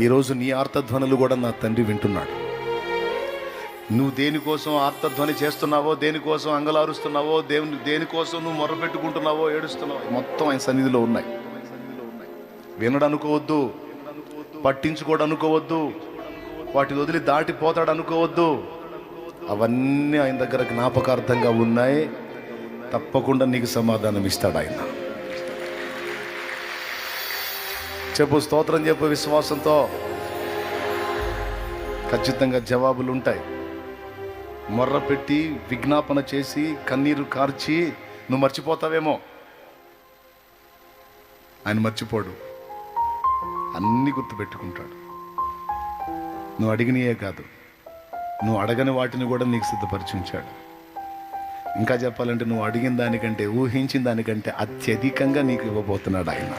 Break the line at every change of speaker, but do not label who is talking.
ఈరోజు నీ ఆర్తధ్వనులు కూడా నా తండ్రి వింటున్నాడు. నువ్వు దేనికోసం ఆర్తధ్వని చేస్తున్నావో దేనికోసం అంగలారుస్తున్నావో దేవుని దేనికోసం నువ్వు మొరపెట్టుకుంటున్నావో ఏడుస్తున్నావో మొత్తం ఆయన సన్నిధిలో ఉన్నాయి. వినడు అనుకోవద్దు పట్టించుకోడు అనుకోవద్దు వాటిని వదిలి దాటిపోతాడు అనుకోవద్దు అవన్నీ ఆయన దగ్గర జ్ఞాపకార్థంగా ఉన్నాయి. తప్పకుండా నీకు సమాధానం ఇస్తాడు ఆయన. చెప్పు స్తోత్రం చెప్పు విశ్వాసంతో. ఖచ్చితంగా జవాబులు ఉంటాయి మొర్ర పెట్టి విజ్ఞాపన చేసి కన్నీరు కార్చి నువ్వు మర్చిపోతావేమో? ఆయన మర్చిపోడు. అన్నీ గుర్తుపెట్టుకుంటాడు. నువ్వు అడిగినయే కాదు. నువ్వు అడగని వాటిని కూడా నీకు సిద్ధపరిచి ఉంచాడు ఇంకా చెప్పాలంటే నువ్వు అడిగిన దానికంటే ఊహించిన దానికంటే అత్యధికంగా నీకు ఇవ్వబోతున్నాడు ఆయన.